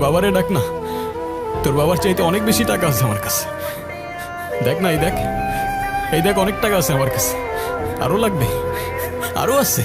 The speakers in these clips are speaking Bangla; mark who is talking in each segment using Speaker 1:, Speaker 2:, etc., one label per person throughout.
Speaker 1: বাবারে ডাক না। তোর বাবার চাইতে অনেক বেশি টাকা আছে আমার কাছে। দেখ না, এই দেখ। এই দেখ, অনেক টাকা আছে আমার কাছে। আরও লাগবে। আরও আছে।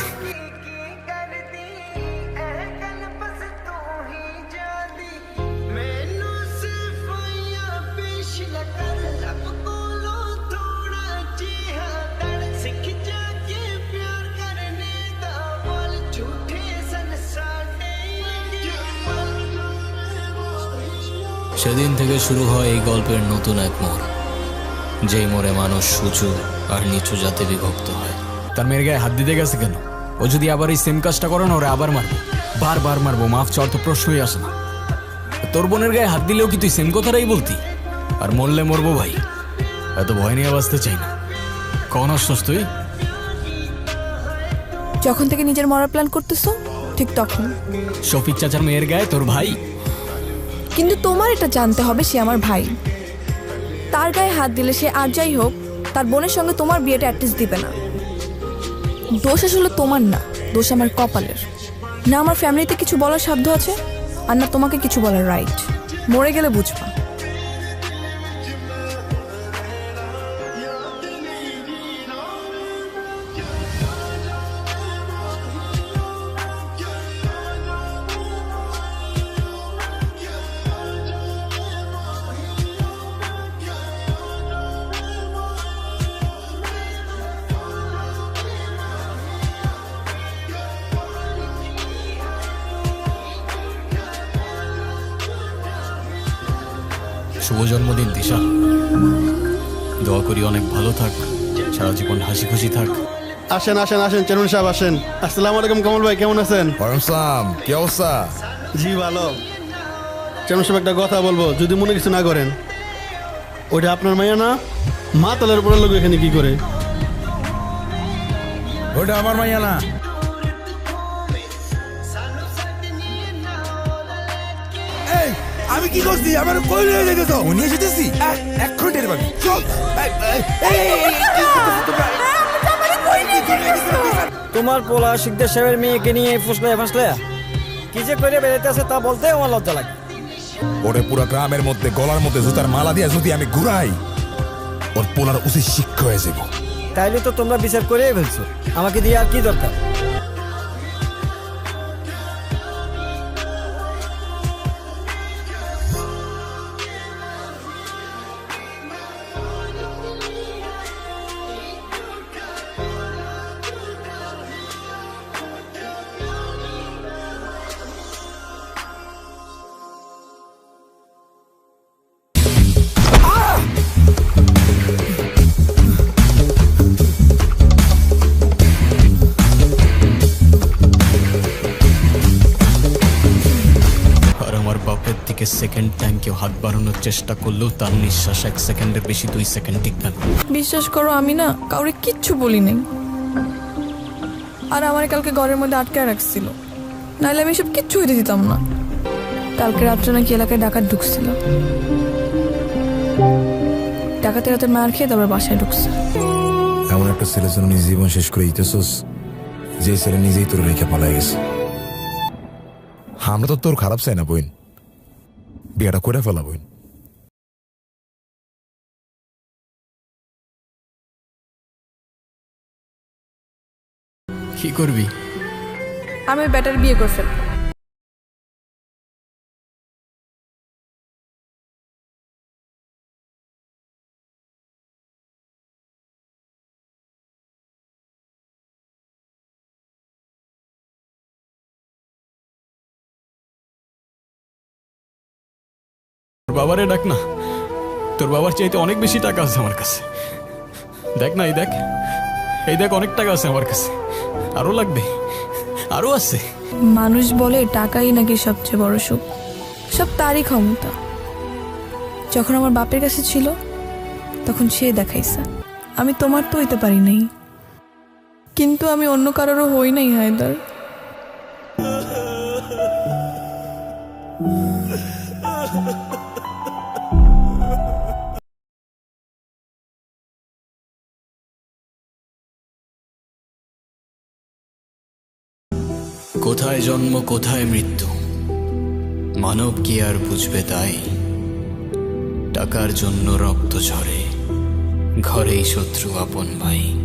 Speaker 2: সেদিন থেকে শুরু হয় এই গল্পের নতুন এক মোড় যেই মোড়ে মানুষ সুচু আর নিচু জাতে বিভক্ত হয়।
Speaker 1: তার মেয়ের গায়ে হাত দিতে গেছে কেন? ও যদি আবার এই সেম কাজটা করে না ওরে আবার মারবো। বারবার মারবো মাফ চাওয়ার তো প্রশ্নই আসে না। তোর বোনের গায়ে হাত দিলেও কি তুই সেম কথাটাই বলতি? আর মরলে মরবো ভাই এত ভয় নিয়ে বাঁচতে চাই না। কখন আসছস তুই?
Speaker 3: যখন থেকে নিজের মরার প্ল্যান করতেছো ঠিক তখন।
Speaker 1: শফিক চাচার মেয়ের গায়ে তোর ভাই
Speaker 3: কিন্তু তোমার এটা জানতে হবে সে আমার ভাই। তার গায়ে হাত দিলে সে আর যাই হোক, তার বোনের সঙ্গে তোমার বিয়েটা অ্যাটলিস্ট দিবে না। দোষ আসলে তোমার না, দোষ আমার কপালের। না, আমার ফ্যামিলিতে কিছু বলার সাধ্য আছে, আর না তোমাকে কিছু বলার রাইট মরে গেলে বুঝবা।
Speaker 1: শুভ জন্মদিন দিশা। দোয়া করি অনেক ভালো থাক সারা জীবন হাসি খুশি থাক।
Speaker 4: আসেন আসেন আসেন চেরুন সাহেব আসেন। আসসালামু আলাইকুম কমল ভাই কেমন আছেন?
Speaker 5: ওয়ালাইকুম সালাম কি অবস্থা?
Speaker 4: জি ভালো। চেরুন সাহেব একটা কথা বলব যদি মনে কিছু না করেন ওইটা আপনার মাইয়া না? মা তালের উপরে লোক এখানে কি করে?
Speaker 5: ওটা আমার মাইয়া না। আমি কি করছি? আমার কই নিয়ে যেতেছ? উনি এসেছি এখন টের পাবি চল। তোমরা?
Speaker 6: তোমার পোলা শিকদার সাহেবের মেয়েকে নিয়ে ফুসলে ফাসলে কি যে করে বেড়াইতে আছে তা বলতে আমার লজ্জা লাগে।
Speaker 5: ওরে পুরো গ্রামের মধ্যে গলার মধ্যে জুতার মালা দিয়ে যদি আমি ঘুরাই ওর পোলার উচিত শিক্ষা হয়ে যাব
Speaker 6: তাইলে তো তোমরা বিচার করেই ফেলছো। আমাকে দিয়ে আর কি দরকার?
Speaker 1: বাপের সেকেন্ড টাইম কেউ হাত বাড়ানোর চেষ্টা করলেও তার নিঃশ্বাস এক সেকেন্ডের বেশি দুই সেকেন্ড টিকবে না।
Speaker 3: বিশ্বাস করো আমি না কাউরে কিচ্ছু বলি নাই। আর আমার কালকে ঘরের মধ্যে আটকায় রাখছিল। নাহলে আমি সব কিচ্ছু হইতে দিতাম না। কালকে রাত্রে নাকি এলাকায় ডাকাত ঢুকছিল। ডাকাতের রাতে মার খেয়ে তারপর বাসায় ঢুকছে।
Speaker 5: এমন একটা ছেলের জন্য নিজের জীবন শেষ করে দিতেছস যে ছেলে নিজেই তোর রেখে পালাই গেছে। আমরা তো তোর খারাপ চাই না বইন। বিয়েটা করে ফেলা বইন
Speaker 1: কি করবি?
Speaker 3: আমি বেটার বিয়ে করে ফেলব।
Speaker 1: বাবারে ডাক না। তোর বাবার চাইতে অনেক বেশি টাকা আছে আমার কাছে। দেখ না, এই দেখ। এই দেখ, অনেক টাকা আছে আমার কাছে। আরও লাগবে। আরও আছে।
Speaker 3: মানুষ বলে টাকাই নাকি সবচেয়ে বড় সুখ। সব তারই ক্ষমতা। যখন আমার বাপের কাছে ছিল, তখন সে দেখাইছে। আমি তোমার তো হইতে পারি নাই। কিন্তু আমি অন্য কারোরও হই নাই, হায়দার।
Speaker 2: কোথায় জন্ম, কোথায় মৃত্যু?
Speaker 1: মানব কি আর বুঝবে তাই? টাকার জন্য রক্ত ঝরে, ঘরেই শত্রু আপন ভাই।